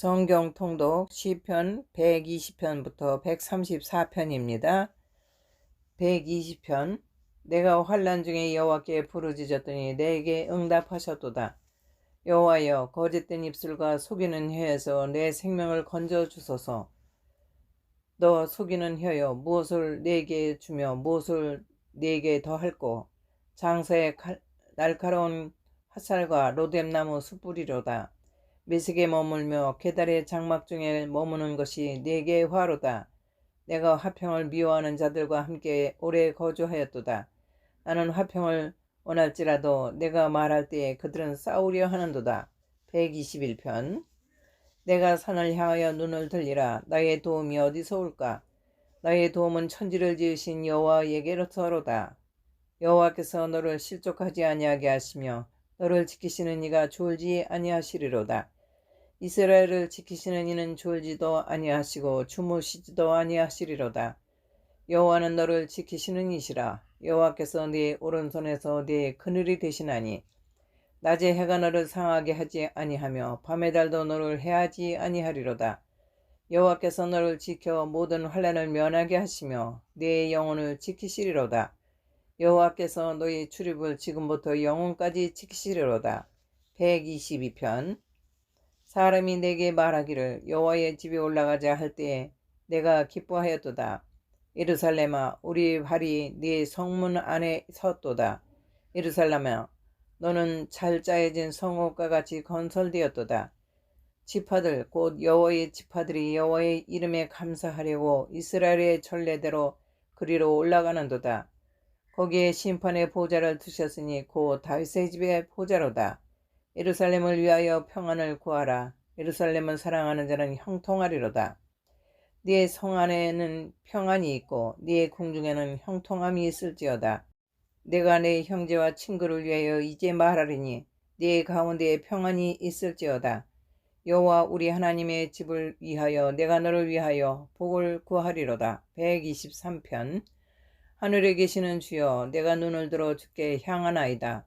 성경 통독 시편 120편부터 134편입니다. 120편 내가 환란 중에 여호와께 부르짖었더니 내게 응답하셨도다. 여호와여 거짓된 입술과 속이는 혀에서 내 생명을 건져 주소서. 너 속이는 혀여 무엇을 내게 주며 무엇을 내게 더할꼬 장사의 칼, 날카로운 화살과 로뎀나무 숯불이로다. 미식에 머물며 계달의 장막 중에 머무는 것이 내게 화로다. 내가 화평을 미워하는 자들과 함께 오래 거주하였도다. 나는 화평을 원할지라도 내가 말할 때에 그들은 싸우려 하는도다. 121편 내가 산을 향하여 눈을 들리라. 나의 도움이 어디서 올까? 나의 도움은 천지를 지으신 여호와에게로서로다. 여호와께서 너를 실족하지 아니하게 하시며 너를 지키시는 이가 졸지 아니하시리로다. 이스라엘을 지키시는 이는 졸지도 아니하시고 주무시지도 아니하시리로다. 여호와는 너를 지키시는 이시라. 여호와께서 네 오른손에서 네 그늘이 되시나니 낮에 해가 너를 상하게 하지 아니하며 밤의 달도 너를 해하지 아니하리로다. 여호와께서 너를 지켜 모든 환란을 면하게 하시며 네 영혼을 지키시리로다. 여호와께서 너희 출입을 지금부터 영혼까지 지키시리로다. 122편 사람이 내게 말하기를 여호와의 집에 올라가자 할 때에 내가 기뻐하였도다. 예루살렘아 우리 발이 네 성문 안에 섰도다. 예루살렘아 너는 잘 짜여진 성읍과 같이 건설되었도다. 지파들 곧 여호와의 지파들이 여호와의 이름에 감사하려고 이스라엘의 전례대로 그리로 올라가는도다. 거기에 심판의 보좌를 두셨으니 곧 다윗의 집의 보좌로다. 예루살렘을 위하여 평안을 구하라. 예루살렘을 사랑하는 자는 형통하리로다. 네성 안에는 평안이 있고 네 궁중에는 형통함이 있을지어다. 내가 내 형제와 친구를 위하여 이제 말하리니 네 가운데에 평안이 있을지어다. 여호와 우리 하나님의 집을 위하여 내가 너를 위하여 복을 구하리로다. 123편 하늘에 계시는 주여 내가 눈을 들어 주께 향하나이다.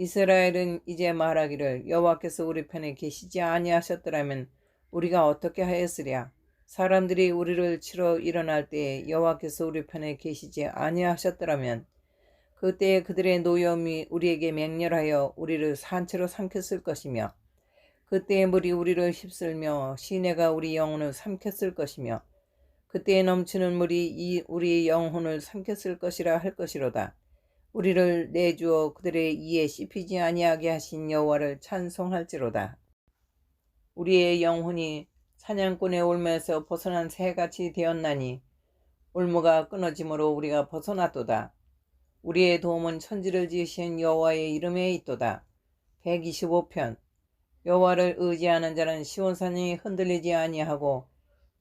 이스라엘은 이제 말하기를 여호와께서 우리 편에 계시지 아니하셨더라면 우리가 어떻게 하였으랴 사람들이 우리를 치러 일어날 때에 여호와께서 우리 편에 계시지 아니하셨더라면 그때에 그들의 노염이 우리에게 맹렬하여 우리를 산채로 삼켰을 것이며 그때의 물이 우리를 휩쓸며 시내가 우리 영혼을 삼켰을 것이며 그때에 넘치는 물이 이 우리 영혼을 삼켰을 것이라 할 것이로다. 우리를 내주어 그들의 이에 씹히지 아니하게 하신 여호와를 찬송할지로다. 우리의 영혼이 사냥꾼의 올매에서 벗어난 새같이 되었나니 올무가 끊어짐으로 우리가 벗어났도다. 우리의 도움은 천지를 지으신 여호와의 이름에 있도다. 125편 여호와를 의지하는 자는 시온산이 흔들리지 아니하고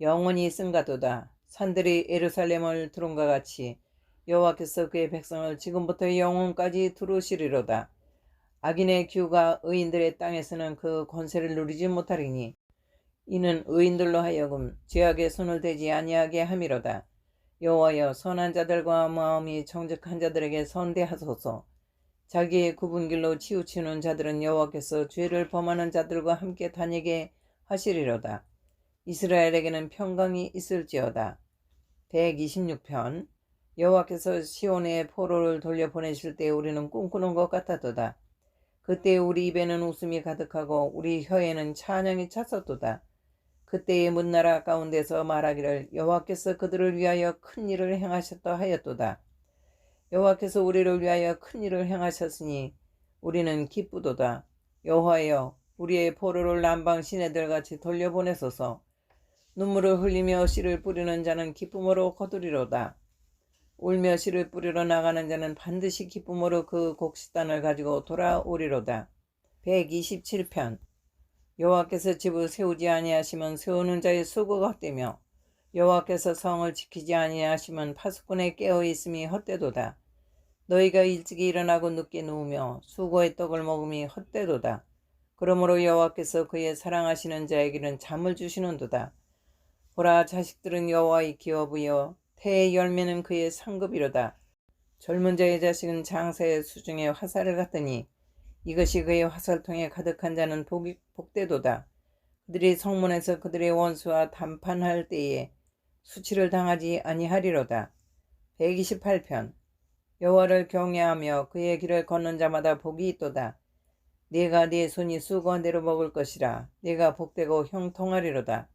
영원히 쓴가도다. 산들이 에루살렘을 두른과 같이 여호와께서 그의 백성을 지금부터 영원까지 두루시리로다. 악인의 규가 의인들의 땅에서는 그 권세를 누리지 못하리니 이는 의인들로 하여금 죄악의 손을 대지 아니하게 함이로다. 여호와여 선한 자들과 마음이 정직한 자들에게 선대하소서. 자기의 굽은 길로 치우치는 자들은 여호와께서 죄를 범하는 자들과 함께 다니게 하시리로다. 이스라엘에게는 평강이 있을지어다. 126편 여호와께서 시온에 포로를 돌려 보내실 때 우리는 꿈꾸는 것 같았도다. 그때 우리 입에는 웃음이 가득하고 우리 혀에는 찬양이 찼었도다. 그때의 문나라 가운데서 말하기를 여호와께서 그들을 위하여 큰 일을 행하셨다 하였도다. 여호와께서 우리를 위하여 큰 일을 행하셨으니 우리는 기쁘도다. 여호와여 우리의 포로를 남방 시내들 같이 돌려보내소서. 눈물을 흘리며 씨를 뿌리는 자는 기쁨으로 거두리로다. 울며 씨를 뿌리러 나가는 자는 반드시 기쁨으로 그 곡식단을 가지고 돌아오리로다. 127편 여호와께서 집을 세우지 아니하시면 세우는 자의 수고가 헛되며 여호와께서 성을 지키지 아니하시면 파수꾼의 깨어 있음이 헛되도다. 너희가 일찍이 일어나고 늦게 누우며 수고의 떡을 먹음이 헛되도다. 그러므로 여호와께서 그의 사랑하시는 자에게는 잠을 주시는도다. 보라 자식들은 여호와의 기업이요 태의 열매는 그의 상급이로다. 젊은 자의 자식은 장사의 수중에 화살을 갖더니 이것이 그의 화살통에 가득한 자는 복이, 복되도다. 그들이 성문에서 그들의 원수와 담판할 때에 수치를 당하지 아니하리로다. 128편 여호와를 경외하며 그의 길을 걷는 자마다 복이 있도다. 네가 네 손이 수고한 대로 먹을 것이라. 네가 복되고 형통하리로다.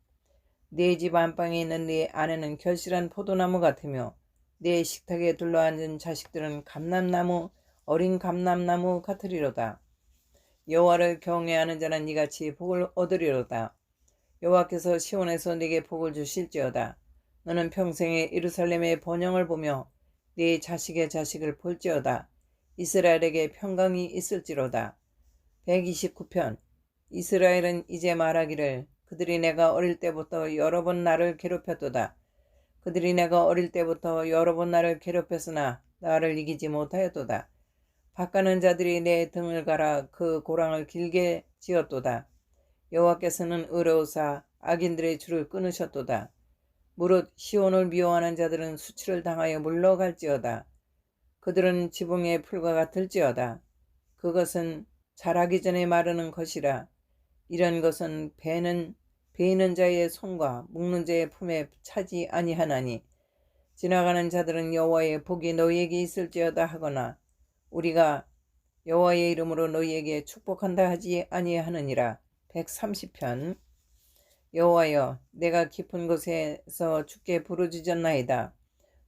네 집 안방에 있는 네 아내는 결실한 포도나무 같으며 네 식탁에 둘러앉은 자식들은 감람나무 어린 감람나무 같으리로다. 여호와를 경외하는 자는 이같이 복을 얻으리로다. 여호와께서 시온에서 네게 복을 주실지어다. 너는 평생에 예루살렘의 번영을 보며 네 자식의 자식을 볼지어다. 이스라엘에게 평강이 있을지로다. 129편 이스라엘은 이제 말하기를 그들이 내가 어릴 때부터 여러 번 나를 괴롭혔도다. 그들이 내가 어릴 때부터 여러 번 나를 괴롭혔으나 나를 이기지 못하였도다. 바가는 자들이 내 등을 갈아 그 고랑을 길게 지었도다. 여호와께서는 의로우사 악인들의 줄을 끊으셨도다. 무릇 시온을 미워하는 자들은 수치를 당하여 물러갈지어다. 그들은 지붕의 풀과 같을지어다. 그것은 자라기 전에 마르는 것이라. 이런 것은 배는 베이는 자의 손과 묶는 자의 품에 차지 아니하나니 지나가는 자들은 여호와의 복이 너희에게 있을지어다 하거나 우리가 여호와의 이름으로 너희에게 축복한다 하지 아니하느니라. 130편 여호와여 내가 깊은 곳에서 주께 부르짖었나이다.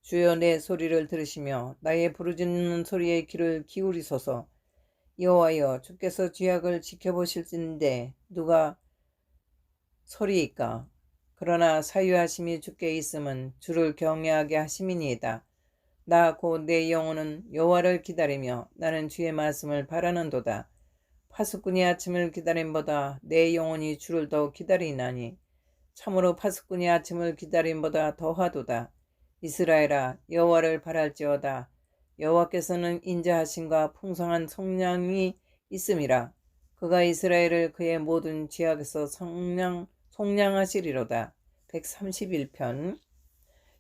주여 내 소리를 들으시며 나의 부르짖는 소리에 귀를 기울이소서. 여호와여 주께서 죄악을 지켜보실진데 누가 소리이까 그러나 사유하심이 주께 있음은 주를 경외하게 하심이니이다. 나 곧 내 영혼은 여호와를 기다리며 나는 주의 말씀을 바라는도다. 파수꾼이 아침을 기다림보다 내 영혼이 주를 더 기다리나니 참으로 파수꾼이 아침을 기다림보다 더하도다. 이스라엘아 여호와를 바랄지어다. 여호와께서는 인자하심과 풍성한 성량이 있음이라. 그가 이스라엘을 그의 모든 죄악에서 성량 속량하시리로다. 131편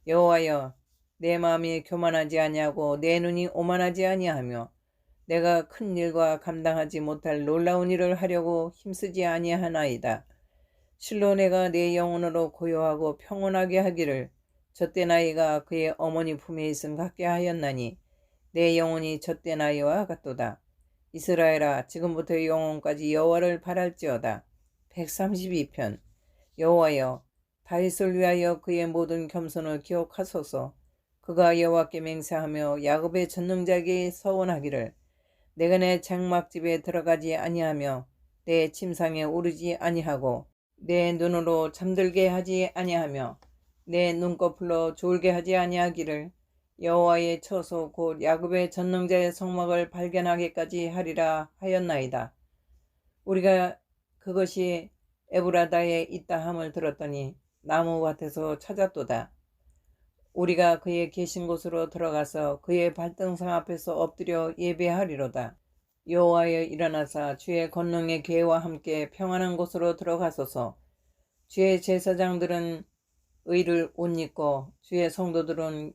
여호와여 내 마음이 교만하지 아니하고 내 눈이 오만하지 아니하며 내가 큰 일과 감당하지 못할 놀라운 일을 하려고 힘쓰지 아니하나이다. 실로 내가 내 영혼으로 고요하고 평온하게 하기를 젖대 나이가 그의 어머니 품에 있음 같게 하였나니 내 영혼이 젖대 나이와 같도다. 이스라엘아 지금부터 영혼까지 여호와를 바랄지어다. 132편 여호와여 다윗을 위하여 그의 모든 겸손을 기억하소서 그가 여호와께 맹세하며 야곱의 전능자에게 서원하기를 내가 내 장막집에 들어가지 아니하며 내 침상에 오르지 아니하고 내 눈으로 잠들게 하지 아니하며 내 눈꺼풀로 졸게 하지 아니하기를 여호와의 처소 곧 야곱의 전능자의 성막을 발견하기까지 하리라 하였나이다. 우리가 그것이 에브라다에 있다 함을 들었더니 나무 밭에서 찾았도다. 우리가 그의 계신 곳으로 들어가서 그의 발등상 앞에서 엎드려 예배하리로다. 여호와여 일어나사 주의 권능의 계와 함께 평안한 곳으로 들어가소서. 주의 제사장들은 의를 옷 입고 주의 성도들은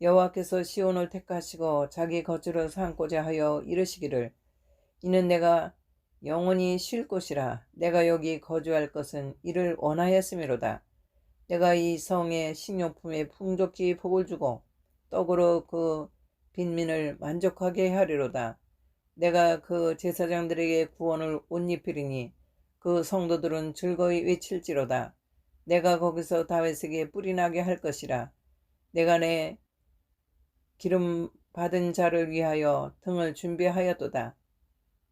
여호와께서 시온을 택하시고 자기 거처를 삼고자 하여 이르시기를 이는 내가 영원히 쉴 곳이라 내가 여기 거주할 것은 이를 원하였음이로다. 내가 이 성의 식료품에 풍족히 복을 주고 떡으로 그 빈민을 만족하게 하리로다. 내가 그 제사장들에게 구원을 옷 입히리니 그 성도들은 즐거이 외칠지로다. 내가 거기서 다윗에게 뿌리 나게 할 것이라. 내가 내 기름 받은 자를 위하여 등을 준비하였도다.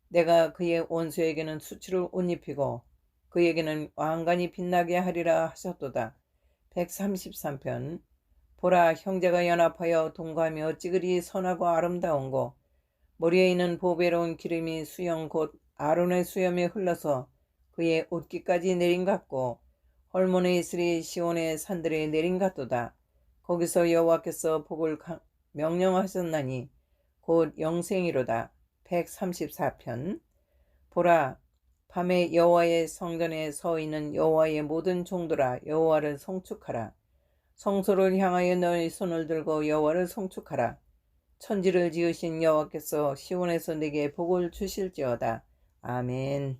내가 그의 원수에게는 수치를 옷 입히고 그에게는 왕관이 빛나게 하리라 하셨도다. 133편 보라 형제가 연합하여 동거하며 어찌 그리 선하고 아름다운고 머리에 있는 보배로운 기름이 수영 곧 아론의 수염에 흘러서 그의 옷깃까지 내린 같고 헐몬의 이슬이 시온의 산들에 내린 같도다. 거기서 여호와께서 복을 강- 명령하셨나니 곧 영생이로다. 134편 보라 밤에 여호와의 성전에 서 있는 여호와의 모든 종들아 여호와를 송축하라. 성소를 향하여 너희 손을 들고 여호와를 송축하라. 천지를 지으신 여호와께서 시온에서 내게 복을 주실지어다. 아멘.